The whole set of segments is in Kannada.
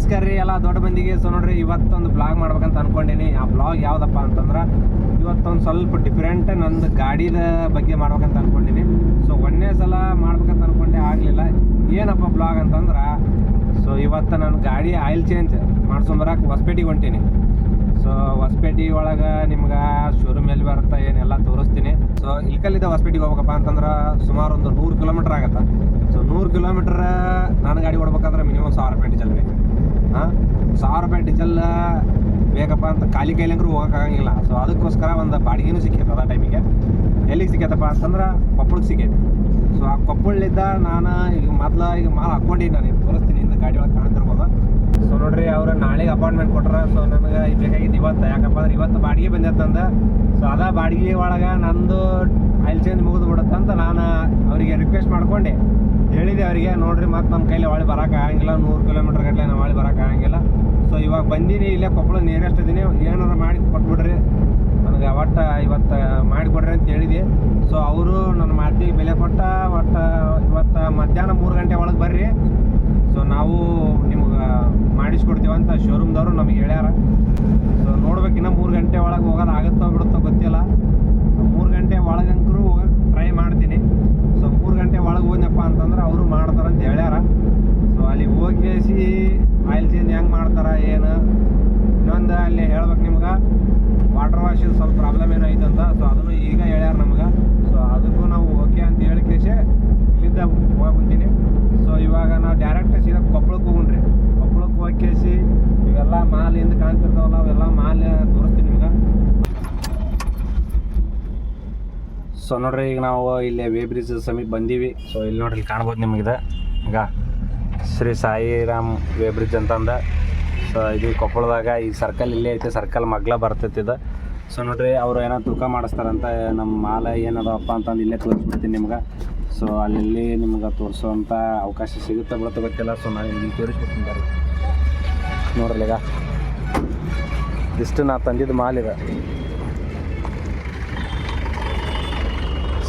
ನಮಸ್ಕಾರ ರೀ ಎಲ್ಲ ದೊಡ್ಡ ಮಂದಿಗೆ ಸೊ ನೋಡ್ರಿ, ಇವತ್ತೊಂದು ಬ್ಲಾಗ್ ಮಾಡ್ಬೇಕಂತ ಅನ್ಕೊಂಡೀನಿ. ಆ ಬ್ಲಾಗ್ ಯಾವುದಪ್ಪ ಅಂತಂದ್ರೆ, ಇವತ್ತೊಂದು ಸ್ವಲ್ಪ ಡಿಫ್ರೆಂಟ್ ನಂದು ಗಾಡಿದ ಬಗ್ಗೆ ಮಾಡ್ಬೇಕಂತ ಅನ್ಕೊಂಡಿನಿ. ಸೊ ಒಂದನೇ ಸಲ ಮಾಡ್ಬೇಕಂತ ಅನ್ಕೊಂಡೆ ಆಗಲಿಲ್ಲ. ಏನಪ್ಪ ಬ್ಲಾಗ್ ಅಂತಂದ್ರೆ ಸೊ ಇವತ್ತು ನಾನು ಗಾಡಿ ಆಯಿಲ್ ಚೇಂಜ್ ಮಾಡ್ಸೊಂಬರಕ್ಕೆ ಹೊಸಪೇಟೆಗೆ ಹೊಂಟೀನಿ. ಸೊ ಹೊಸಪೇಟೆ ಒಳಗೆ ನಿಮ್ಗೆ ಶೋರೂಮ್ ಎಲ್ಲಿ ಬರುತ್ತೆ ಏನೆಲ್ಲ ತೋರಿಸ್ತೀನಿ. ಸೊ ಇಲ್ಕಲ್ಲಿದ್ದ ಹೊಸಪೇಟೆಗೆ ಹೋಗ್ಬೇಕಪ್ಪ ಅಂತಂದ್ರೆ ಸುಮಾರು ಒಂದು ನೂರು ಕಿಲೋಮೀಟ್ರ್ ಆಗುತ್ತೆ. ಸೊ ನೂರು ಕಿಲೋಮೀಟ್ರ್ ನಾನು ಗಾಡಿ ಓಡ್ಬೇಕಾದ್ರೆ ಮಿನಿಮಮ್ ಸಾವಿರ ರೂಪಾಯಿ ಡೀಸೆಲ್ ಹಾಂ? ಸಾವಿರ ರೂಪಾಯಿ ಡೀಸೆಲ್ ಬೇಕಪ್ಪ ಅಂತ ಖಾಲಿ ಕೈಲಂಗ್ರೂ ಹೋಗೋಕ್ಕಾಗಂಗಿಲ್ಲ ಸೊ ಅದಕ್ಕೋಸ್ಕರ ಒಂದು ಬಾಡಿಗೆನೂ ಸಿಕ್ಕೈತೆ ಅದ ಟೈಮಿಗೆ ಎಲ್ಲಿಗೆ ಸಿಕ್ಕೈತಪ್ಪ ಅಂತಂದ್ರೆ ಕೊಪ್ಪಳಕ್ಕೆ ಸಿಕ್ಕೈತೆ. ಸೊ ಆ ಕೊಪ್ಪಳಿಂದ ನಾನು ಈಗ ಮೊದಲ ಈಗ ಮಾಲ್ ಹಾಕ್ಕೊಂಡಿದ್ದೆ ನಾನು. ತೋರಿಸ್ತೀನಿ ಇಂದ ಗಾಡಿ ಒಳಗೆ ಕಾಣ್ತಿರ್ಬೋದು. ಸೊ ನೋಡ್ರಿ ಅವರು ನಾಳೆಗೆ ಅಪಾಯಿಂಟ್ಮೆಂಟ್ ಕೊಟ್ರ. ಸೊ ನನಗೆ ಬೇಕಾಗಿದ್ದು ಇವತ್ತು. ಯಾಕಪ್ಪ ಅಂದ್ರೆ ಇವತ್ತು ಬಾಡಿಗೆ ಬಂದೈತಂದ ಸೊ ಅದ ಬಾಡಿಗೆ ಒಳಗೆ ನಂದು ಆಯಿಲ್ ಚೇಂಜ್ ಮುಗಿದು ಬಿಡುತ್ತಂತ ನಾನು ಅವರಿಗೆ ರಿಕ್ವೆಸ್ಟ್ ಮಾಡ್ಕೊಂಡೆ. ಹೇಳಿದೆ ಅವರಿಗೆ, ನೋಡ್ರಿ ಮತ್ತೆ ನಮ್ಮ ಕೈಲಿ ಬರಕ್ಕೆ ಆಗಂಗಿಲ್ಲ, ನೂರು ಕಿಲೋಮೀಟ್ರ್ ಗಟ್ಟಲೆ ನಾವು ಬರಕ್ಕೆ ಆಗಂಗಿಲ್ಲ. ಸೊ ಇವಾಗ ಬಂದೀನಿ, ಇಲ್ಲೇ ಕೊಪ್ಪಳ ನಿಯರೆಸ್ಟ್ ಇದೀನಿ. ಏನಾರ ಮಾಡಿ ಕೊಟ್ಬಿಡ್ರಿ. ನನಗೆ ಒಟ್ಟು ಇವತ್ತು ಮಾಡಿಕೊಡ್ರಿ ಅಂತ ಹೇಳಿದೆ. ಸೊ ಅವರು ನನ್ನ ಮಾತಿಗೆ ಬೆಲೆ ಕೊಟ್ಟ ಒಟ್ಟು ಇವತ್ತು ಮಧ್ಯಾಹ್ನ ಮೂರು ಗಂಟೆ ಒಳಗೆ ಬರ್ರಿ. ಸೊ ನಾವು ನಿಮ್ಗೆ ಅಂತ ಶೋರೂಮ್ದವರು ನಮಗೆ ಹೇಳ್ಯಾರ. ಸೊ ನೋಡ್ಬೇಕು ಇನ್ನೂ ಮೂರು ಗಂಟೆ ಒಳಗೆ ಹೋಗೋದು ಆಗುತ್ತೋ ಬಿಡುತ್ತೋ ಗೊತ್ತಿಲ್ಲ. ಮೂರು ಗಂಟೆ ಒಳಗಂಕರು ಹೋಗಕ್ಕೆ ಟ್ರೈ ಮಾಡ್ತೀನಿ. ಮೂರು ಗಂಟೆ ಒಳಗೆ ಹೋದ್ನಪ್ಪ ಅಂತಂದ್ರೆ ಅವರು ಮಾಡ್ತಾರಂತ ಹೇಳ್ಯಾರ. ಸೊ ಅಲ್ಲಿ ಹೋಗಿಸಿ ಆಯಿಲ್ ಚೇಂಜ್ ಹೆಂಗೆ ಮಾಡ್ತಾರೆ, ಏನು? ಇನ್ನೊಂದು ಅಲ್ಲಿ ಹೇಳ್ಬೇಕು ನಿಮ್ಗೆ. ವಾಟರ್ ವಾಶ್ ಸ್ವಲ್ಪ ಪ್ರಾಬ್ಲಮ್ ಏನೋ ಐತಂತ ಸೊ ಅದನ್ನು ಈಗ ಹೇಳ್ಯಾರ ನಮ್ಗೆ. ಸೊ ಅದಕ್ಕೂ ನಾವು ಓಕೆ ಅಂತ ಹೇಳಿಕೇಶೆ ಇಲ್ಲಿಂದ ಹೋಗ್ಬಿಡ್ತೀನಿ ಸೊ ಇವಾಗ ನಾವು ಡೈರೆಕ್ಟ್ ಸೀದಾ ಕೊಪ್ಪಳಕ್ಕೆ ಹೋಗ್ರಿ ಕೊಪ್ಪಳಕ್ಕೆ ಹೋಗ್ಕೇಸಿ ಇವೆಲ್ಲ ಮಾಲ್ ಹಿಂದೆ ಕಾಣ್ತಿರ್ತಾವಲ್ಲ, ಅವೆಲ್ಲ ಮಾಲ್ ತೋರಿಸ್ತೀನಿ ನಿಮ್ಗೆ ಸೊ ನೋಡ್ರಿ, ಈಗ ನಾವು ಇಲ್ಲಿ ವೇ ಬ್ರಿಡ್ಜ್ ಸಮೀಪ ಬಂದೀವಿ. ಸೊ ಇಲ್ಲಿ ನೋಡ್ರಿ, ಇಲ್ಲಿ ಕಾಣ್ಬೋದು ನಿಮಗಿದೆ. ಈಗ ಶ್ರೀ ಸಾಯಿರಾಮ್ ವೇ ಬ್ರಿಡ್ಜ್ ಅಂತಂದ. ಸೊ ಇದು ಕೊಪ್ಪಳದಾಗ ಈ ಸರ್ಕಲ್ ಇಲ್ಲೇ ಐತೆ ಸರ್ಕಲ್ ಮಗ್ಲ ಬರ್ತೈತಿ ಇದು. ಸೊ ನೋಡ್ರಿ, ಅವ್ರು ಏನೋ ತೂಕ ಮಾಡಿಸ್ತಾರಂತ ನಮ್ಮ ಮಾಲ ಏನದಪ್ಪ ಅಂತಂದು ಇಲ್ಲೇ ತೋರಿಸ್ಬಿಡ್ತೀನಿ ನಿಮ್ಗೆ. ಸೊ ಅಲ್ಲಿ ನಿಮ್ಗೆ ತೋರಿಸೋವಂಥ ಅವಕಾಶ ಸಿಗುತ್ತೆ ಬಿಡುತ್ತೆ ಗೊತ್ತಿಲ್ಲ. ಸೊ ನಾನು ಇಲ್ಲಿ ತೋರಿಸ್ಬಿಡ್ತೀನಿ ಬರ್ರಿ. ನೋಡ್ರಿ ಈಗ. ಇಷ್ಟು ನಾ ತಂದಿದ್ದು ಮಾಲಿದೆ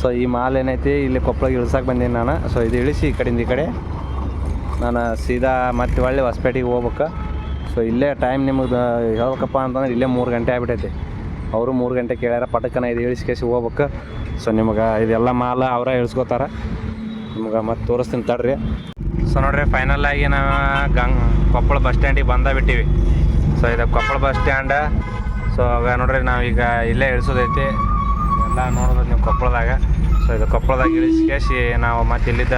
ಸೊ ಈ ಮಾಲ್ ಏನೈತಿ, ಇಲ್ಲಿ ಕೊಪ್ಪಳಗೆ ಇಳಿಸಕ್ಕೆ ಬಂದೀನಿ ನಾನು. ಸೊ ಇದು ಇಳಿಸಿ ಈ ಕಡೆಯಿಂದ ಈ ಕಡೆ. ನಾನು ಸೀದಾ ಮತ್ತೆ ಒಳ್ಳೆ ಹೊಸಪೇಟೆಗೆ ಹೋಗ್ಬೇಕು. ಸೊ ಇಲ್ಲೇ ಟೈಮ್ ನಿಮಗೆ ಹೇಳ್ಬೇಕಪ್ಪ ಅಂತಂದ್ರೆ ಇಲ್ಲೇ ಮೂರು ಗಂಟೆ ಆಗ್ಬಿಟ್ಟೈತಿ ಅವರು ಮೂರು ಗಂಟೆ ಕೇಳ್ಯಾರ, ಪಟಕನ ಇದು ಇಳಿಸ್ಕೇಸಿ ಹೋಗ್ಬೇಕು. ಸೊ ನಿಮಗೆ ಇದೆಲ್ಲ ಮಾಲ ಅವರೇ ಇಳಿಸ್ಕೋತಾರ. ನಿಮ್ಗೆ ಮತ್ತೆ ತೋರಿಸ್ತೀನಿ ತಡ್ರಿ. ಸೊ ನೋಡ್ರಿ ಫೈನಲ್ ಆಗಿ ನಾವು ಗಂಗ್, ಕೊಪ್ಪಳ ಬಸ್ ಸ್ಟ್ಯಾಂಡಿಗೆ ಬಂದ ಬಿಟ್ಟಿವಿ. ಸೊ ಇದು ಕೊಪ್ಪಳ ಬಸ್ ಸ್ಟ್ಯಾಂಡ ಸೊ ನೋಡ್ರಿ ನಾವೀಗ ಇಲ್ಲೇ ಇಳಿಸೋದೈತಿ. ಎಲ್ಲ ನೋಡೋದು ನೀವು ಕೊಪ್ಪಳದಾಗ. ಸೊ ಇದು ಕೊಪ್ಪಳದಾಗ ಇಳಿಸ್ಕೇಸಿ ನಾವು ಮತ್ತೆ ಇಲ್ಲಿದ್ದ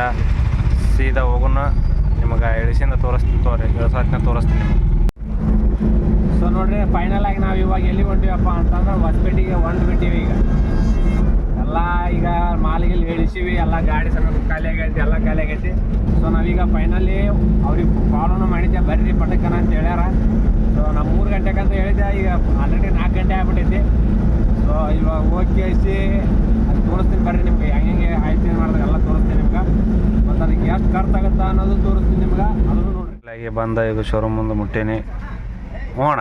ಸೀದಾ ಹೋಗೋಣ. ನಿಮಗೆ ಇಳಿಸಿಂದ ತೋರಿಸ್ತೀನಿ ತೋರಿ ಇಳಿಸೋದ್ನ ತೋರಿಸ್ತೀನಿ ನಿಮಗೆ. ಸೊ ನೋಡ್ರಿ ಫೈನಲ್ ಆಗಿ ನಾವು ಇವಾಗ ಎಲ್ಲಿ ಹೊಂಟಿವಪ್ಪ ಅಂತಂದ್ರೆ ಹೊಸಪೇಟೆಗೆ ಹೊಂಟು ಬಿಟ್ಟಿವಿ ಈಗ. ಎಲ್ಲ ಈಗ ಮಾಲಿಗೆ ಇಳಿಸಿವಿ, ಎಲ್ಲ ಗಾಡಿ ಸಣ್ಣ ಖಾಲಿ ಆಗೈತಿ, ಎಲ್ಲ ಖಾಲಿ ಆಗೈತಿ. ಸೊ ನಾವೀಗ ಫೈನಲಿ ಅವ್ರಿಗೆ ಕಾಲನ್ನು ಮಾಡಿದ್ದೆ, ಬರ್ರಿ ಪಟಕನ ಅಂತ ಹೇಳ್ಯಾರ. ಸೊ ನಾವು ಮೂರು ಗಂಟೆಗಂತ ಅಂತ ಹೇಳಿದ್ದೆ, ಈಗ ಆಲ್ರೆಡಿ ನಾಲ್ಕು ಗಂಟೆ ಆಗ್ಬಿಟ್ಟೈತಿ. ಸೊ ಇವಾಗ ಓಕೆ ಕೇಳಿಸಿ ಅದು ತೋರಿಸ್ತೀನಿ ಬರ್ರಿ ನಿಮ್ಗೆ. ಹೆಂಗೆ ಆಯ್ತು ಮಾಡಿದ್ರೆ ಎಲ್ಲ ತೋರಿಸ್ತೀನಿ ನಿಮ್ಗೆ. ಮತ್ತು ಅದಕ್ಕೆ ಎಷ್ಟು ಖರ್ಚಾಗುತ್ತಾ ಅನ್ನೋದು ತೋರಿಸ್ತೀನಿ ನಿಮ್ಗೆ. ಅದನ್ನು ನೋಡ್ರಿ. ಇಲ್ಲಾಗಿ ಬಂದ ಈಗ ಶೋರೂಮ್ ಮುಂದೆ ಮುಟ್ಟೇನಿ. ಹೋಣ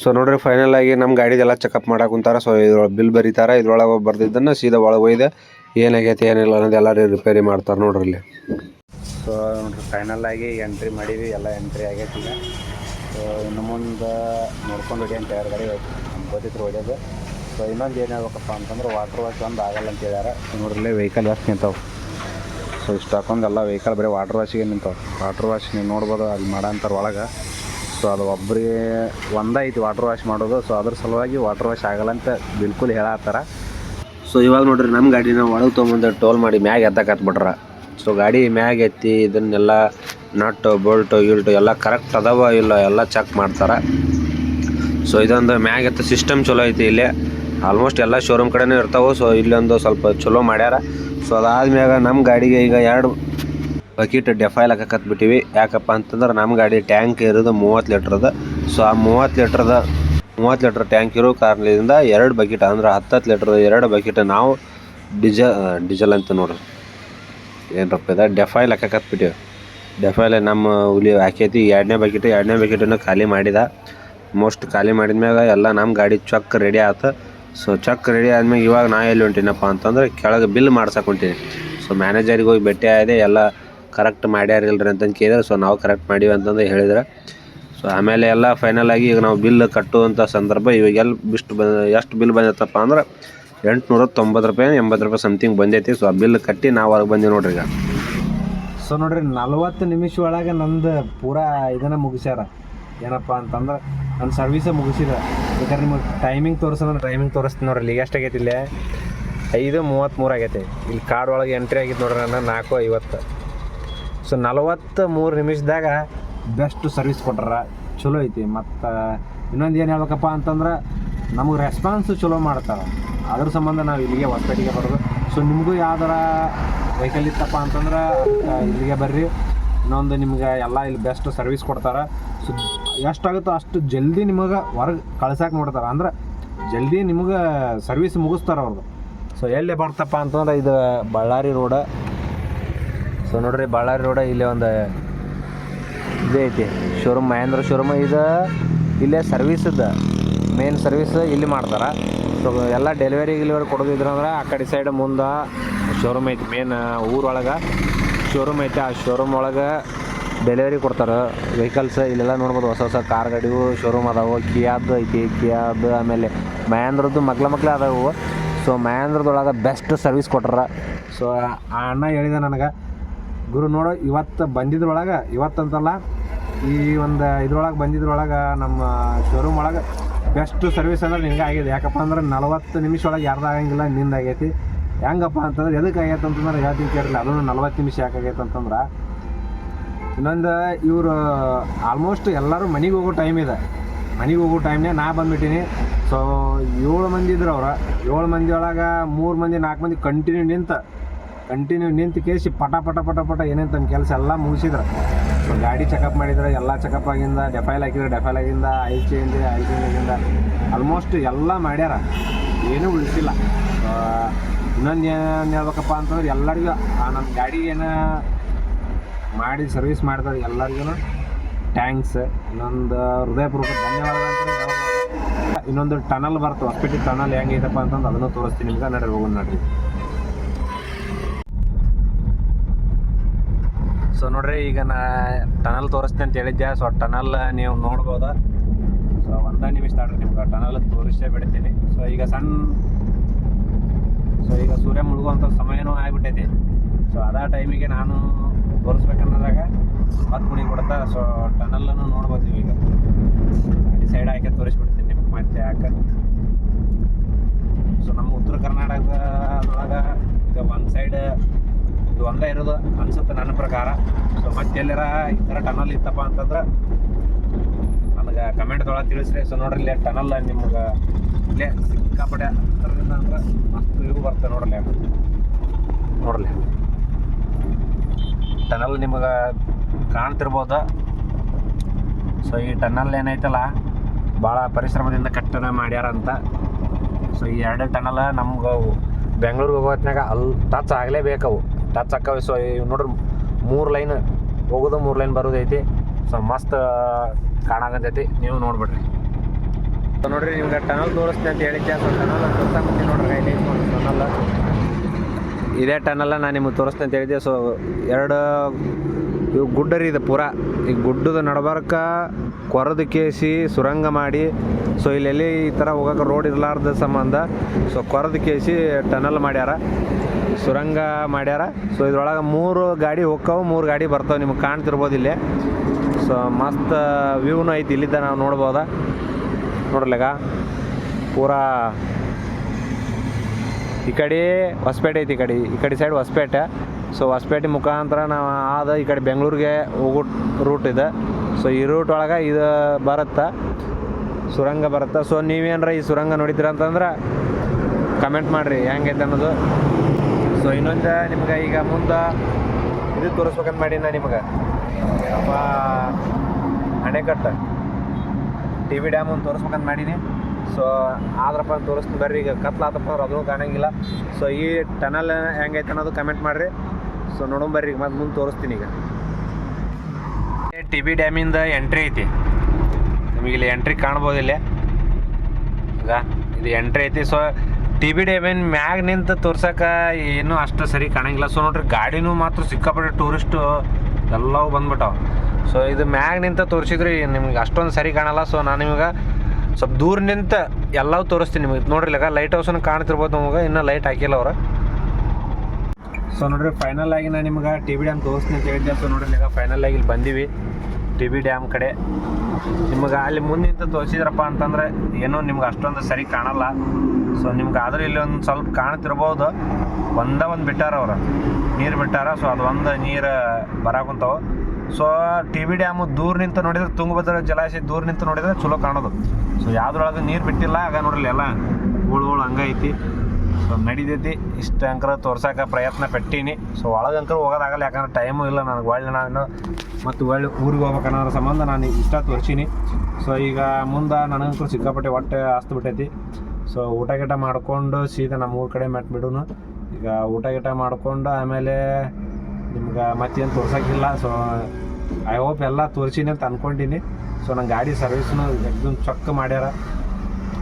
ಸೊ ನೋಡ್ರಿ ಫೈನಲ್ ಆಗಿ ನಮ್ಮ ಗಾಡಿದೆಲ್ಲ ಚೆಕಪ್ ಮಾಡಕ್ಕೆ ಕುಂತಾರ. ಸೊ ಇದ್ರೊಳಗೆ ಬಿಲ್ ಬರೀತಾರ. ಇದ್ರೊಳಗೆ ಬರ್ದಿದ್ದನ್ನು ಸೀದಾ ಒಳಗೆ ಒಯ್ದೆ. ಏನಾಗೈತೆ ಏನಿಲ್ಲ ಅನ್ನೋದು ಎಲ್ಲ ರಿಪೇರಿ ಮಾಡ್ತಾರೆ ನೋಡ್ರಿ ಇಲ್ಲಿ. ಸೊ ನೋಡ್ರಿ ಫೈನಲ್ ಆಗಿ ಎಂಟ್ರಿ ಮಾಡೀವಿ. ಎಲ್ಲ ಎಂಟ್ರಿ ಆಗೈತಿ ಈಗ. ಸೊ ಇನ್ನು ಮುಂದೆ ನೋಡ್ಕೊಂಡು ಹೊಡಿ ಅಂತ ಯಾರು ಗಾಡಿ ಗೊತ್ತಿತ್ತು ಹೊಡ್ಯೋದು ಸೊ ಇನ್ನೊಂದು ಏನು ಹೇಳ್ಬೇಕಪ್ಪ ಅಂತಂದ್ರೆ ವಾಟ್ರ್ ವಾಶ್ ಒಂದು ಆಗಲ್ಲ ಅಂತ ಹೇಳ್ಯಾರ. ನೋಡ್ರಲ್ಲೇ ವೆಹಿಕಲ್ ಎಷ್ಟು ನಿಂತಾವೆ. ಸೊ ಇಷ್ಟು ಹಾಕೊಂಡು ಎಲ್ಲ ವೆಹಿಕಲ್ ಬರೀ ವಾಟ್ರ್ ವಾಶಿಗೆ ನಿಂತಾವೆ. ವಾಟ್ರ್ ವಾಶ್ ನೀವು ನೋಡ್ಬೋದು ಅಲ್ಲಿ ಮಾಡಂತಾರೆ ಒಳಗೆ. ಸೊ ಅದು ಒಬ್ಬರಿಗೆ ಒಂದೇ ಐತಿ ವಾಟ್ರ್ ವಾಶ್ ಮಾಡೋದು. ಸೊ ಅದ್ರ ಸಲುವಾಗಿ ವಾಟ್ರ್ ವಾಶ್ ಆಗಲ್ಲ ಅಂತ ಬಿಲ್ಕುಲ್ ಹೇಳತ್ತಾರ. ಸೊ ಇವಾಗ ನೋಡ್ರಿ ನಮ್ಮ ಗಾಡಿನ ಒಳಗೆ ತೊಗೊಂಬಂದು ಟೋಲ್ ಮಾಡಿ ಮ್ಯಾಗ ಎತ್ತಕ್ಕೆ ಹತ್ಬಿಟ್ರ. ಸೊ ಗಾಡಿ ಮ್ಯಾಗ ಎತ್ತಿ ಇದನ್ನೆಲ್ಲ ನಟ್ಟು ಬೋಲ್ಟು ಗಿಲ್ಟು ಎಲ್ಲ ಕರೆಕ್ಟ್ ಅದಾವ ಇಲ್ಲ ಎಲ್ಲ ಚೆಕ್ ಮಾಡ್ತಾರೆ. ಸೊ ಇದೊಂದು ಮ್ಯಾಗ ಸಿಸ್ಟಮ್ ಚಲೋ ಐತಿ ಇಲ್ಲಿ. ಆಲ್ಮೋಸ್ಟ್ ಎಲ್ಲ ಶೋರೂಮ್ ಕಡೆನೇ ಇರ್ತಾವೆ ಸೊ ಇಲ್ಲೊಂದು ಸ್ವಲ್ಪ ಚಲೋ ಮಾಡ್ಯಾರ. ಸೊ ಅದಾದ್ಮ್ಯಾಗ ನಮ್ಮ ಗಾಡಿಗೆ ಈಗ ಎರಡು ಬಕೆಟ್ ಡೆಫೈಲ್ ಹಾಕಕತ್ಬಿಟ್ಟಿವಿ. ಯಾಕಪ್ಪ ಅಂತಂದ್ರೆ ನಮ್ಮ ಗಾಡಿ ಟ್ಯಾಂಕ್ ಇರೋದು ಮೂವತ್ತು ಲೀಟ್ರದ ಸೊ ಆ ಮೂವತ್ತು ಲೀಟ್ರದ, ಮೂವತ್ತು ಲೀಟ್ರ್ ಟ್ಯಾಂಕ್ ಇರೋ ಕಾರಣದಿಂದ ಎರಡು ಬಕೆಟ್ ಅಂದ್ರೆ ಹತ್ತತ್ತು ಲೀಟ್ರ್ ಎರಡು ಬಕೆಟ್ ನಾವು ಡಿಜ ಡೀಸೆಲ್ ಅಂತ ನೋಡ್ರಿ. ಏನರಪ್ಪ ಇದೆ? ಡೆಫೈಲ್ ಹಾಕಕತ್ಬಿಟ್ಟಿವಿ. ಡೆಫೈಲ್ ನಮ್ಮ ಹುಲಿ ಹಾಕೈತಿ ಎರಡನೇ ಬಕೆಟ್ ಎರಡನೇ ಬಕೆಟನ್ನು ಖಾಲಿ ಮಾಡಿದ. ಮೋಸ್ಟ್ ಖಾಲಿ ಮಾಡಿದ್ಮ್ಯಾಗ ಎಲ್ಲ ನಮ್ಮ ಗಾಡಿ ಚಕ್ ರೆಡಿ ಆಯ್ತು ಸೊ ಚಕ್ ರೆಡಿ ಆದ್ಮೇಲೆ ಇವಾಗ ನಾ ಎಲ್ಲಿ ಹೊಂಟಿನಪ್ಪ ಅಂತಂದ್ರೆ ಕೆಳಗೆ ಬಿಲ್ ಮಾಡ್ಸಕ್ಕೆ ಹೊಂಟೀನಿ. ಸೊ ಮ್ಯಾನೇಜರಿಗೆ ಹೋಗಿ ಭೇಟಿ ಆಗಿದೆ ಎಲ್ಲ ಕರೆಕ್ಟ್ ಮಾಡ್ಯಾರ ಇಲ್ರಿ ಅಂತಂದು ಕೇಳಿದ್ರೆ. ಸೊ ನಾವು ಕರೆಕ್ಟ್ ಮಾಡಿವಿ ಅಂತಂದು ಹೇಳಿದ್ರೆ. ಸೊ ಆಮೇಲೆ ಎಲ್ಲ ಫೈನಲ್ ಆಗಿ ಈಗ ನಾವು ಬಿಲ್ ಕಟ್ಟುವಂಥ ಸಂದರ್ಭ ಇವಾಗ ಎಲ್ಲಿ ಬಿಷ್ಟು ಬ, ಎಷ್ಟು ಬಿಲ್ ಬಂದೈತಪ್ಪ ಅಂದ್ರೆ ಎಂಟುನೂರ ತೊಂಬತ್ತು ರೂಪಾಯಿ ಎಂಬತ್ತು ರೂಪಾಯಿ ಸಮಥಿಂಗ್ ಬಂದೈತಿ. ಸೊ ಆ ಬಿಲ್ ಕಟ್ಟಿ ನಾವು ಹೊರಗೆ ಬಂದೀವಿ ನೋಡ್ರಿ ಈಗ. ಸೊ ನೋಡ್ರಿ, ನಲ್ವತ್ತು ನಿಮಿಷ ಒಳಗೆ ನಂದು ಪೂರಾ ಇದನ್ನ ಮುಗಿಸ್ಯಾರ. ಏನಪ್ಪ ಅಂತಂದ್ರೆ ನನ್ನ ಸರ್ವಿಸೇ ಮುಗಿಸಿದ. ಬೇಕಾದ್ರೆ ನಿಮಗೆ ಟೈಮಿಂಗ್ ತೋರಿಸಂದ್ರೆ ಟೈಮಿಂಗ್ ತೋರಿಸ್ತೀನಿ ನೋಡ್ರಿ ಈಗ ಎಷ್ಟಾಗೈತಿ ಇಲ್ಲೇ? ಐದು ಮೂವತ್ತ್ಮೂರು ಆಗೈತೆ. ಇಲ್ಲಿ ಕಾರ್ಡ್ ಒಳಗೆ ಎಂಟ್ರಿ ಆಗಿತ್ತು ನೋಡ್ರಿ, ನನ್ನ ನಾಲ್ಕು ಐವತ್ತು. ಸೊ ನಲ್ವತ್ತು ಮೂರು ನಿಮಿಷದಾಗ ಬೆಸ್ಟ್ ಸರ್ವಿಸ್ ಕೊಟ್ರ, ಚಲೋ ಐತಿ. ಮತ್ತು, ಇನ್ನೊಂದು ಏನು ಹೇಳ್ಬೇಕಪ್ಪ ಅಂತಂದ್ರೆ, ನಮಗೆ ರೆಸ್ಪಾನ್ಸು ಚಲೋ ಮಾಡ್ತಾರೆ. ಅದ್ರ ಸಂಬಂಧ ನಾವು ಇಲ್ಲಿಗೆ ಹೊಸಪೇಟೆಗೆ ಬರೋದು. ಸೊ ನಿಮಗೂ ಯಾವ್ದಾರ ವೆಹಿಕಲ್ ಇತ್ತಪ್ಪ ಅಂತಂದ್ರೆ ಇಲ್ಲಿಗೆ ಬರ್ರಿ. ಇನ್ನೊಂದು ನಿಮ್ಗೆ ಎಲ್ಲ ಇಲ್ಲಿ ಬೆಸ್ಟ್ ಸರ್ವಿಸ್ ಕೊಡ್ತಾರೆ. ಸೊ ಎಷ್ಟಾಗುತ್ತೋ ಅಷ್ಟು ಜಲ್ದಿ ನಿಮಗೆ ಹೊರಗೆ ಕಳ್ಸಕ್ಕೆ ನೋಡ್ತಾರೆ. ಅಂದ್ರೆ ಜಲ್ದಿ ನಿಮಗೆ ಸರ್ವಿಸ್ ಮುಗಿಸ್ತಾರೆ ಅವ್ರದ್ದು ಸೊ ಎಲ್ಲಿ ಬರ್ತಪ್ಪ ಅಂತಂದ್ರೆ ಇದು ಬಳ್ಳಾರಿ ರೋಡ ಸೊ ನೋಡ್ರಿ ಬಳ್ಳಾರಿ ರೋಡ ಇಲ್ಲಿ ಒಂದು ಇದು ಐತಿ. ಶೋರೂಮ್ ಮಹೇಂದ್ರ ಶೋರೂಮ್ ಇದು ಇಲ್ಲೇ ಸರ್ವಿಸದ ಮೇನ್ ಸರ್ವಿಸ್ ಇಲ್ಲಿ ಮಾಡ್ತಾರೆ. ಸೊ ಎಲ್ಲ ಡೆಲಿವರಿ ಗಿಲಿವರಿ ಕೊಡೋದಿದ್ರಂದ್ರೆ ಆ ಕಡೆ ಸೈಡ್ ಮುಂದೆ ಶೋರೂಮ್ ಐತಿ ಮೇನ್ ಊರೊಳಗೆ ಶೋರೂಮ್ ಐತೆ, ಆ ಶೋರೂಮ್ ಒಳಗೆ ಡೆಲಿವರಿ ಕೊಡ್ತಾರೆ. ವೆಹಿಕಲ್ಸ್ ಇಲ್ಲೆಲ್ಲ ನೋಡ್ಬೋದು, ಹೊಸ ಹೊಸ ಕಾರ್ ಗಾಡಿವು ಶೋರೂಮ್ ಅದಾವು. ಕಿಯಾದ್ದು ಐತಿ ಕಿಯಾದ್ದು ಆಮೇಲೆ ಮಹೇಂದ್ರದ್ದು ಮಗ್ಲ ಮಕ್ಳು ಅದಾವು. ಸೊ ಮಹೇಂದ್ರದೊಳಗೆ ಬೆಸ್ಟ್ ಸರ್ವಿಸ್ ಕೊಟ್ಟಾರ ಸೊ ಆ ಅಣ್ಣ ಹೇಳಿದ ನನಗೆ, ಗುರು ನೋಡು, ಇವತ್ತು ಬಂದಿದ್ರೊಳಗೆ ಇವತ್ತಂತಲ್ಲ ಈ ಒಂದು ಇದ್ರೊಳಗೆ ಬಂದಿದ್ರೊಳಗೆ, ನಮ್ಮ ಶೋರೂಮ್ ಒಳಗೆ ಬೆಸ್ಟ್ ಸರ್ವಿಸ್ ಅಂದ್ರೆ ನಿಂಗೆ ಆಗಿದೆ. ಯಾಕಪ್ಪ ಅಂದ್ರೆ ನಲವತ್ತು ನಿಮಿಷ ಒಳಗೆ ಯಾರ್ದಾಗಂಗಿಲ್ಲ ನಿಂದ ಆಗೈತಿ. ಹೆಂಗಪ್ಪ ಅಂತಂದ್ರೆ ಎದಕ್ಕೆ ಆಗೈತೆ ಅಂತಂದ್ರೆ ಹೇಳ್ತೀನಿ ಕೇಳಿಲ್ಲ. ಅದನ್ನು ನಲ್ವತ್ತು ನಿಮಿಷ ಯಾಕೆ ಆಗೈತೆ ಅಂತಂದ್ರೆ ಇನ್ನೊಂದು ಇವರು ಆಲ್ಮೋಸ್ಟ್ ಎಲ್ಲರೂ ಮನೆಗೆ ಹೋಗೋ ಟೈಮ್ ಇದೆ. ಮನೆಗೆ ಹೋಗೋ ಟೈಮ್ನೇ ನಾ ಬಂದ್ಬಿಟ್ಟಿನಿ. ಸೊ ಏಳು ಮಂದಿ ಇದ್ರು ಅವ್ರು. ಏಳು ಮಂದಿ ಒಳಗೆ ಮೂರು ಮಂದಿ, ನಾಲ್ಕು ಮಂದಿ ಕಂಟಿನ್ಯೂ ನಿಂತ ಕಂಟಿನ್ಯೂ ನಿಂತು ಕೇಸಿ ಪಟ ಪಟ ಪಟ ಪಟ ಏನೇನು ತಮ್ಮ ಕೆಲಸ ಎಲ್ಲ ಮುಗಿಸಿದ್ರು. ಗಾಡಿ ಚೆಕಪ್ ಮಾಡಿದ್ರೆ ಎಲ್ಲ ಚೆಕಪ್ ಆಗಿಂದ ಡೆಫೈಲ್ ಹಾಕಿದ್ರೆ ಡೆಫೈಲ್ ಆಗಿಂದ ಐ ಚೇಂಜ್ ಐ ಆಗಿಂದ ಆಲ್ಮೋಸ್ಟ್ ಎಲ್ಲ ಮಾಡ್ಯಾರ. ಏನೂ ಉಳಿಸಿಲ್ಲ. ಇನ್ನೊಂದು ಏನು ಹೇಳ್ಬೇಕಪ್ಪ ಅಂತಂದ್ರೆ ಎಲ್ಲರಿಗೂ, ಆ ನಮ್ಮ ಗಾಡಿ ಏನು ಮಾಡಿ ಸರ್ವಿಸ್ ಮಾಡಿದ್ರೆ ಎಲ್ಲರಿಗೂ ಟ್ಯಾಂಕ್ಸ್ ಇನ್ನೊಂದು ಹೃದಯಪೂರ್ವಕ ಧನ್ಯವಾದ ಅಂತ ಇನ್ನೊಂದು ಟನಲ್ ಬರ್ತದೆ ಹಾಸ್ಪಿಟಲ್ ಟನಲ್ ಹೆಂಗೈತಪ್ಪ ಅಂತಂದು ಅದನ್ನು ತೋರಿಸ್ತೀನಿ. ನಿಮ್ಗೆ ನಡ್ರಿ, ಹೋಗೋಣ ನಡ್ರಿ. ಸೊ ನೋಡ್ರಿ, ಈಗ ನಾ ಟನಲ್ ತೋರಿಸ್ತೀನಿ ಅಂತ ಹೇಳಿದ್ದೆ ಸೊ ಟನಲ್ ನೀವು ನೋಡ್ಬೋದ? ಸೊ ಒಂದೇ ನಿಮಿಷ ತಾಡ್ರಿ ನಿಮ್ಗೆ ಟನಲ್ ತೋರಿಸೇ ಬಿಡ್ತೀನಿ. ಸೊ ಈಗ ಸಣ್ಣ ಸೊ ಈಗ ಸೂರ್ಯ ಮುಳುಗುವಂಥ ಸಮಯನೂ ಆಗ್ಬಿಟ್ಟೈತಿ. ಸೊ ಅದ ಟೈಮಿಗೆ ನಾನು ತೋರಿಸ್ಬೇಕನ್ನೋದಾಗ ಮತ್ತೆ ಮುಳಿ ಕೊಡ್ತಾ ಸೊ ಟನಲನ್ನು ನೋಡ್ಬೋದು ಈಗ. ಡಿಸೈಡ್ ಸೈಡ್ ಹಾಕಿ ತೋರಿಸ್ಬಿಡ್ತೀನಿ ನಿಮ್ಗೆ ಮತ್ತೆ ಯಾಕೆ. ಸೊ ನಮ್ಮ ಉತ್ತರ ಕರ್ನಾಟಕದೊಳಗೆ ಈಗ ಒಂದು ಸೈಡ್ ಇದು ಒಂದೇ ಇರೋದು ಅನ್ಸುತ್ತೆ ನನ್ನ ಪ್ರಕಾರ. ಸೊ ಮತ್ತೆ ಎಲ್ಲಾರ ಈ ಥರ ಟನಲ್ ಇತ್ತಪ್ಪ ಅಂತಂದ್ರೆ ನನಗೆ ಕಮೆಂಟ್ದೊಳಗೆ ತಿಳಿಸ್ರಿ. ಸೊ ನೋಡ್ರಿ ಟನಲ್ ನಿಮ್ಗೆ ಇಲ್ಲೇ ಹತ್ತಿರದಿಂದ ಅಂದ್ರೆ ಮಸ್ತ್ ವ್ಯೂ ಬರ್ತದೆ ಟನಲ್ ನಿಮಗೆ ಕಾಣ್ತಿರ್ಬೋದು? ಸೊ ಈ ಟನಲ್ ಏನೈತಲ್ಲ, ಭಾಳ ಪರಿಶ್ರಮದಿಂದ ಕಟ್ಟಡ ಮಾಡ್ಯಾರ ಅಂತ ಸೊ ಈ ಎರಡು ಟನಲ್ ನಮ್ಗೆ ಬೆಂಗಳೂರಿಗೆ ಹೋಗೋ ಹೊತ್ನಾಗ ಅಲ್ಲಿ ಟಚ್ ಆಗಲೇಬೇಕವು ಟಚ್ ಆಕ್ಕವೆ ಸೊ ನೋಡ್ರಿ, ಮೂರು ಲೈನ್ ಹೋಗೋದು ಮೂರು ಲೈನ್ ಬರೋದೈತಿ. ಸೊ ಮಸ್ತ್ ಕಾಣಾಕತೈತಿ ನೀವು ನೋಡ್ಬಿಡ್ರಿ. ನೋಡ್ರಿ ನಿಮ್ಗೆ ಟನಲ್ ತೋರಿಸ್ತೀನಿ ಅಂತ ಹೇಳಿದ್ದೆ. ಸೊ ಟನಲ್ ತೋರ್ಸಂತೀನಿ ನೋಡ್ರಿ ಇಲ್ಲಿ ಟನಲ್ ಇದೇ ಟನಲ್ಲ ನಾನು ನಿಮಗೆ ತೋರಿಸ್ತೀನಿ ಅಂತ ಹೇಳಿದ್ದೆ. ಸೊ ಎರಡು, ಇವು ಗುಡ್ಡ ರೀ ಇದು ಪೂರಾ. ಈ ಗುಡ್ಡದ ನಡಬರ್ಕ ಕೊರದು ಕೇಸಿ ಸುರಂಗ ಮಾಡಿ ಸೊ ಇಲ್ಲೆಲ್ಲಿ ಈ ಥರ ಹೋಗೋಕೆ ರೋಡ್ ಇರಲಾರ್ದ ಸಂಬಂಧ ಸೊ ಕೊರದು ಕೇಸಿ ಟನಲ್ ಮಾಡ್ಯಾರ. ಸುರಂಗ ಮಾಡ್ಯಾರ. ಸೊ ಇದ್ರೊಳಗೆ ಮೂರು ಗಾಡಿ ಹೋಗ್ತಾವೆ ಮೂರು ಗಾಡಿ ಬರ್ತಾವೆ. ನಿಮ್ಗೆ ಕಾಣ್ತಿರ್ಬೋದು ಇಲ್ಲಿ. ಸೊ ಮಸ್ತ್ ವ್ಯೂನು ಐತಿ, ಇಲ್ಲಿದ್ದ ನಾವು ನೋಡ್ಬೋದ. ನೋಡ್ಲಿಗ ಪೂರಾ ಈ ಕಡೆ ಹೊಸಪೇಟೆ ಐತಿ ಈ ಕಡೆ. ಈ ಕಡೆ ಸೈಡ್ ಹೊಸಪೇಟೆ. ಸೊ ಹೊಸಪೇಟೆ ಮುಖಾಂತರ ನಾವು ಆದ ಈ ಕಡೆ ಬೆಂಗಳೂರಿಗೆ ಹೋಗೋ ರೂಟ್ ಇದೆ. ಸೊ ಈ ರೂಟ್ ಒಳಗೆ ಇದು ಬರುತ್ತೆ. ಸುರಂಗ ಬರುತ್ತೆ. ಸೊ ನೀವೇನಾರ ಈ ಸುರಂಗ ನೋಡಿದ್ರಿ ಅಂತಂದ್ರೆ ಕಮೆಂಟ್ ಮಾಡಿರಿ. ಹೆಂಗೈತೆ ಅನ್ನೋದು. ಸೊ ಇನ್ನೊಂದು ನಿಮ್ಗೆ ಈಗ ಮುಂದೆ ಇದು ತೋರಿಸ್ಬೇಕಂತ ಮಾಡಿ ನಾ ನಿಮಗೆ. ಅಣೆಕಟ್ಟು. ಟಿ ವಿ ಡ್ಯಾಮ್ ಒಂದು ತೋರಿಸ್ಬೇಕಂತ ಮಾಡೀನಿ. ಸೊ ಆದ್ರಪ್ಪ ತೋರಿಸ್ತೀನಿ ಬರ್ರಿ, ಈಗ ಕತ್ಲಾತಪ್ಪ ಅಂದ್ರೆ ಅದೂ ಕಾಣಂಗಿಲ್ಲ. ಸೊ ಈ ಟನಲ್ ಹೆಂಗೈತೆ ಅನ್ನೋದು ಕಮೆಂಟ್ ಮಾಡಿರಿ. ಸೊ ನೋಡೋಣ ಬರ್ರಿ, ಈಗ ಮತ್ತೆ ಮುಂದೆ ತೋರಿಸ್ತೀನಿ ಈಗ. ಟಿ ಬಿ ಡ್ಯಾಮಿಂದ ಎಂಟ್ರಿ ಐತಿ. ನಿಮಗೆ ಇಲ್ಲಿ ಎಂಟ್ರಿ ಕಾಣ್ಬೋದು ಇಲ್ಲಿ. ಈಗ ಇದು ಎಂಟ್ರಿ ಐತಿ. ಸೊ ಟಿ ಬಿ ಡ್ಯಾಮಿನ ಮ್ಯಾಗ ನಿಂತು ತೋರ್ಸಕ ಏನೂ ಅಷ್ಟು ಸರಿ ಕಾಣಂಗಿಲ್ಲ. ಸೊ ನೋಡ್ರಿ, ಗಾಡಿನೂ ಮಾತ್ರ ಸಿಕ್ಕಾಪಟ್ಟೆ ಟೂರಿಸ್ಟು ಎಲ್ಲವೂ ಬಂದ್ಬಿಟ್ಟಾವ. ಸೊ ಇದು ಮ್ಯಾಗ ನಿಂತ ತೋರಿಸಿದ್ರಿ, ನಿಮ್ಗೆ ಅಷ್ಟೊಂದು ಸರಿ ಕಾಣಲ್ಲ. ಸೊ ನಾನು ನಿಮಗೆ ಸ್ವಲ್ಪ ದೂರ ನಿಂತ ಎಲ್ಲವೂ ತೋರಿಸ್ತೀನಿ ನಿಮಗೆ. ನೋಡ್ರಿ ಲೆಕ್ಕ ಲೈಟ್ ಹೌಸನ್ನು ಕಾಣ್ತಿರ್ಬೋದು ನಮಗೆ. ಇನ್ನೂ ಲೈಟ್ ಹಾಕಿಲ್ಲ ಅವ್ರು. ಸೊ ನೋಡ್ರಿ ಫೈನಲ್ ಆಗಿ ನಾನು ನಿಮ್ಗೆ ಟಿ ಬಿ ಡ್ಯಾಮ್ ತೋರಿಸ್ತೀನಿ ಅಂತ ಹೇಳಿದ್ದೆ. ಸೊ ನೋಡ್ರಿ ಈಗ ಫೈನಲ್ ಆಗಿ ಇಲ್ಲಿ ಬಂದೀವಿ. ಟಿ ಬಿ ಡ್ಯಾಮ್ ಕಡೆ. ನಿಮ್ಗೆ ಅಲ್ಲಿ ಮುಂದೆ ನಿಂತು ತೋರಿಸಿದ್ರಪ್ಪ ಅಂತಂದ್ರೆ ಏನೋ ನಿಮ್ಗೆ ಅಷ್ಟೊಂದು ಸರಿ ಕಾಣಲ್ಲ. ಸೊ ನಿಮ್ಗೆ ಆದ್ರೆ ಇಲ್ಲಿ ಒಂದು ಸ್ವಲ್ಪ ಕಾಣ್ತಿರ್ಬೋದು. ಒಂದ ಒಂದು ಬಿಟ್ಟಾರ ಅವ್ರು. ನೀರು ಬಿಟ್ಟಾರ. ಸೊ ಅದು ಒಂದು ನೀರು ಬರಾಕುಂತಾವ ಸೊ ಟಿ ವಿ ಡ್ಯಾಮು ದೂರ ನಿಂತು ನೋಡಿದ್ರೆ, ತುಂಗಭದ್ರ ಜಲಾಶಯ ದೂರ ನಿಂತು ನೋಡಿದ್ರೆ ಚಲೋ ಕಾಣೋದು. ಸೊ ಯಾವ್ದ್ರೊಳಗೆ ನೀರು ಬಿಟ್ಟಿಲ್ಲ, ಆಗ ನೋಡಿಲ್ಲ ಎಲ್ಲ ಹೂಳು ಹೂಳು ಹಂಗೈತಿ ಸೊ ನಡಿತೈತಿ. ಇಷ್ಟ ಅಂಕರ ತೋರ್ಸಾಕ ಪ್ರಯತ್ನ ಪಟ್ಟೀನಿ. ಸೊ ಒಳಗೆ ಅಂಕರ ಹೋಗೋದಾಗಲ್ಲ, ಯಾಕಂದ್ರೆ ಟೈಮು ಇಲ್ಲ ನನಗೆ ಒಳ್ಳೆ ನಾನು ಮತ್ತು ಒಳ್ಳೆ ಊರಿಗೆ ಹೋಗ್ಬೇಕನ್ನೋ ಸಂಬಂಧ ನಾನು ಇಷ್ಟ ತೋರಿಸೀನಿ. ಸೊ ಈಗ ಮುಂದೆ ನನಗಂತೂ ಸಿಕ್ಕಾಪಟ್ಟೆ ಹೊಟ್ಟೆ ಹಸ್ತು ಬಿಟ್ಟೈತಿ. ಸೊ ಊಟ ಗೀಟ ಮಾಡ್ಕೊಂಡು ಸೀದಾ ನಮ್ಮ ಊರ ಕಡೆ ಮೆಟ್ ಬಿಡೋನು. ಈಗ ಊಟ ಗೀಟ ಮಾಡ್ಕೊಂಡು ಆಮೇಲೆ ನಿಮ್ಗೆ ಮತ್ತೇನು ತೋರ್ಸೋಕ್ಕಿಲ್ಲ ಸೊ ಐ ಹೋಪ್ ಎಲ್ಲ ತೋರಿಸೀನಿ ಅಂತ ಅಂದ್ಕೊಂಡಿನಿ ಸೊ ನನ್ನ ಗಾಡಿ ಸರ್ವಿಸ್ನು ಎಕ್ದಮ್ ಚೊಕ್ಕ ಮಾಡ್ಯಾರ.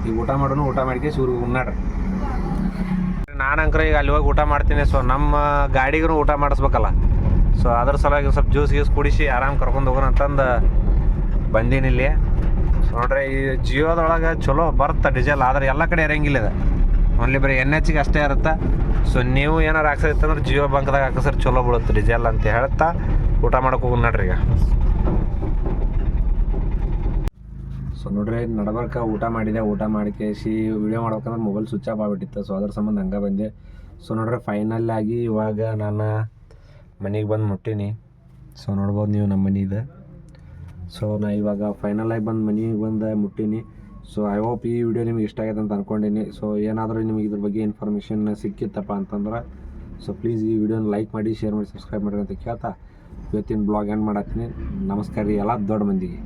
ಈಗ ಊಟ ಮಾಡೋನು ಊಟ ಮಾಡಿಕೆ ಇವ್ರಿಗೆ ಉಣ್ಣಾಡ್ರಿ. ನಾನು ಅಂಕರ ಈಗ ಅಲ್ಲಿ ಹೋಗಿ ಊಟ ಮಾಡ್ತೀನಿ. ಸೊ ನಮ್ಮ ಗಾಡಿಗೂ ಊಟ ಮಾಡಿಸ್ಬೇಕಲ್ಲ. ಸೊ ಅದ್ರ ಸಲುವಾಗಿ ಸ್ವಲ್ಪ ಜ್ಯೂಸ್ ಗೀಸ್ ಕುಡಿಸಿ ಆರಾಮ್ ಕರ್ಕೊಂಡು ಹೋಗೋಣ ಅಂತಂದು ಬಂದೀನಿ ಇಲ್ಲಿ. ಸೊ ನೋಡ್ರಿ, ಈ ಜಿಯೋದೊಳಗೆ ಚಲೋ ಬರುತ್ತೆ ಡೀಸೆಲ್, ಆದರೆ ಎಲ್ಲ ಕಡೆ ಇರೋಂಗಿಲ್ಲ ಇದೆ. ಓನ್ಲಿ ಬರೀ ಎನ್ ಎಚ್ಗೆ ಅಷ್ಟೇ ಇರುತ್ತೆ. ಸೊ ನೀವು ಏನಾರು ಹಾಕ್ಸೈತಂದ್ರೆ ಜಿಯೋ ಬಂಕ್ದಾಗ ಹಾಕಿಸ್ರೆ ಚಲೋ ಬೀಳುತ್ತೆ ಡೀಸೆಲ್ ಅಂತ ಹೇಳ್ತಾ ಊಟ ಮಾಡಕ್ಕೆ ಹೋಗಿ ನೋಡ್ರಿ ಈಗ. ಸೊ ನೋಡ್ರಿ, ನಡಬರ್ಕ ಊಟ ಮಾಡಿದೆ, ಊಟ ಮಾಡಿಕೇಸಿ ವಿಡಿಯೋ ಮಾಡ್ಬೇಕಂದ್ರೆ ಮೊಬೈಲ್ ಸ್ವಿಚ್ ಆಫ್ ಆಗಿಬಿಟ್ಟಿತ್ತು. ಸೊ ಅದ್ರ ಸಂಬಂಧ ಹಂಗೆ ಬಂದೆ. ಸೊ ನೋಡ್ರಿ ಫೈನಲ್ ಆಗಿ ಇವಾಗ ನಾನು ಮನೆಗೆ ಬಂದು ಮುಟ್ಟೀನಿ. ಸೊ ನೋಡ್ಬೋದು ನೀವು ನಮ್ಮ ಮನೆ ಇದೆ ಸೊ ನಾ ಇವಾಗ ಫೈನಲ್ ಆಗಿ ಬಂದು ಮನೆಗೆ ಬಂದು ಮುಟ್ಟೀನಿ. ಸೊ ಐ ಹೋಪ್ ಈ ವಿಡಿಯೋ ನಿಮಗೆ ಇಷ್ಟ ಆಗೈತೆ ಅಂತ ಅನ್ಕೊಂಡೀನಿ. ಸೊ ಏನಾದರೂ ನಿಮಗೆ ಇದ್ರ ಬಗ್ಗೆ ಇನ್ಫಾರ್ಮೇಷನ್ ಸಿಕ್ಕಿತ್ತಪ್ಪ ಅಂತಂದ್ರೆ ಸೊ ಪ್ಲೀಸ್ ಈ ವಿಡಿಯೋನ ಲೈಕ್ ಮಾಡಿ ಶೇರ್ ಮಾಡಿ ಸಬ್ಸ್ಕ್ರೈಬ್ ಮಾಡಿರಿ ಅಂತ ಕೇಳ್ತಾ ಇವತ್ತಿನ ಬ್ಲಾಗ್ ಎಂಡ್ ಮಾಡತ್ತೀನಿ ನಮಸ್ಕಾರ ರೀ ಎಲ್ಲ ದೊಡ್ಡ ಮಂದಿಗೆ.